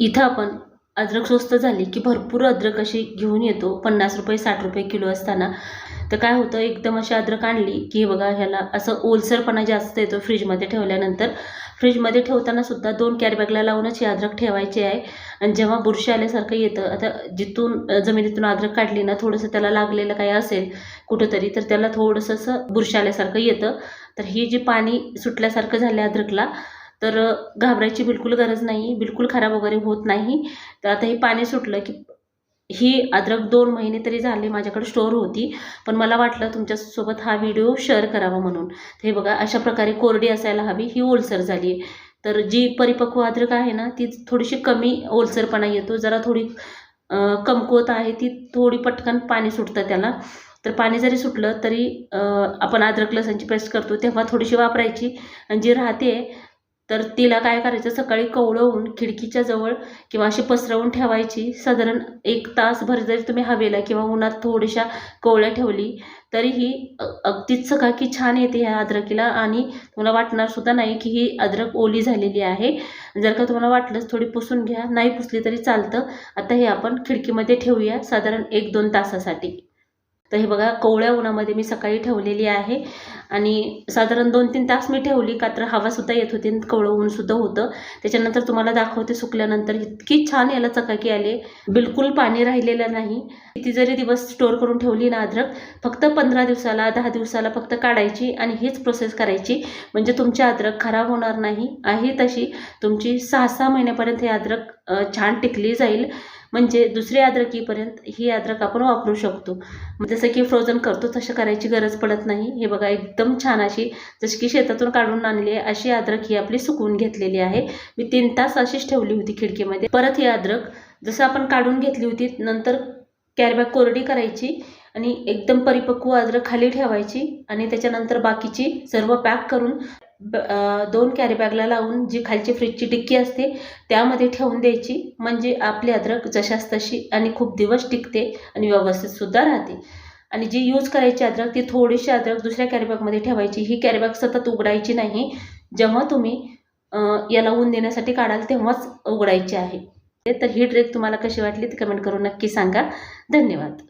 इथं आपण अद्रक स्वस्त झाली की भरपूर अद्रक अशी घेऊन येतो. पन्नास रुपये साठ रुपये किलो असताना. तर काय होतं एकदम अशी अद्रक आणली की बघा ह्याला असं ओलसरपणा जास्त येतो फ्रीजमध्ये ठेवल्यानंतर. फ्रीजमध्ये ठेवताना सुद्धा दोन कॅरीबॅगला लावूनच ही अद्रक ठेवायची आहे. आणि जेव्हा बुरशी आल्यासारखं येतं आता जिथून जमिनीतून अद्रक काढली ना थोडंसं त्याला लागलेलं काही असेल कुठंतरी तर त्याला थोडंसं असं बुरशी आल्यासारखं येतं. तर ही जी पाणी सुटल्यासारखं झालं अद्रकला तर घाबरायची बिलकुल गरज नाही बिलकुल खराब वगैरे होत नाही. तर आता हे पाणी सुटलं की ही अद्रक दोन महिने तरी झाले माझ्याकडे स्टोअर होती. पण मला वाटलं तुमच्यासोबत हा व्हिडिओ शेअर करावा म्हणून. हे बघा अशा प्रकारे कोरडी असायला हवी ही ओलसर झाली आहे. तर जी परिपक्व अद्रक आहे ना ती थोडीशी कमी ओलसरपणा येतो. जरा थोडी कमकुवत आहे ती थोडी पटकन पाणी सुटतं त्याला. तर पाणी जरी सुटलं तरी आपण अद्रक लसणची पेस्ट करतो तेव्हा थोडीशी वापरायची. आणि जी राहते तर तिला काय करायचं सकाळी कवळवून खिडकीच्या जवळ किंवा अशी पसरवून ठेवायची. साधारण एक तासभर जरी तुम्ही हवेला किंवा उन्हात थोड्याशा कोवळ्या ठेवली तरीही अगदीच सकाळी छान येते ह्या अद्रकीला. आणि तुम्हाला वाटणार सुद्धा नाही की ही अद्रक ओली झालेली आहे. जर का तुम्हाला वाटलंच थोडी पुसून घ्या. नाही पुसली तरी चालतं. आता हे आपण खिडकीमध्ये ठेवूया साधारण एक दोन तासासाठी. तर हे बघा कोवळ्या उन्हामध्ये मी सकाळी ठेवलेली आहे. आणि साधारण दोन तीन तास मी ठेवली का तर हवासुद्धा येत होती आणि होतं. त्याच्यानंतर तुम्हाला दाखवते सुकल्यानंतर इतकी छान याला चकाकी आले. बिलकुल पाणी राहिलेलं नाही. किती जरी दिवस स्टोअर करून ठेवली ना अद्रक फक्त पंधरा दिवसाला दहा दिवसाला फक्त काढायची आणि हीच प्रोसेस करायची. म्हणजे तुमची अद्रक खराब होणार नाही. आहे तशी. तुमची सहा सहा महिन्यापर्यंत ही अद्रक छान टिकली जाईल. म्हणजे दुसरी अद्रकीपर्यंत ही अद्रक आपण वापरू शकतो. जसं की फ्रोझन करतो तसं करायची गरज पडत नाही. हे बघा एकदम छान अशी जशी की शेतातून काढून आणली आहे अशी अद्रक ही आपली सुकवून घेतलेली आहे. मी तीन तास अशीच ठेवली होती खिडकीमध्ये. परत ही अद्रक जसं आपण काढून घेतली होती नंतर कॅरबॅग कोरडी करायची आणि एकदम परिपक्व अद्रक खाली ठेवायची आणि त्याच्यानंतर बाकीची सर्व पॅक करून दोन कॅरीबॅगला लावून जी खालची फ्रीजची टिक्की असते त्यामध्ये ठेवून द्यायची. म्हणजे आपली अद्रक जशास तशी आणि खूप दिवस टिकते आणि व्यवस्थित सुद्धा राहते. आणि जी यूज करायची अद्रक ती थोडीशी अद्रक दुसऱ्या कॅरीबॅगमध्ये ठेवायची. ही कॅरीबॅग सतत उघडायची नाही. जेव्हा तुम्ही याला ऊन देण्यासाठी काढाल तेव्हाच उघडायची आहे. तर ही ट्रेक तुम्हाला कशी वाटली ती कमेंट करून नक्की सांगा. धन्यवाद.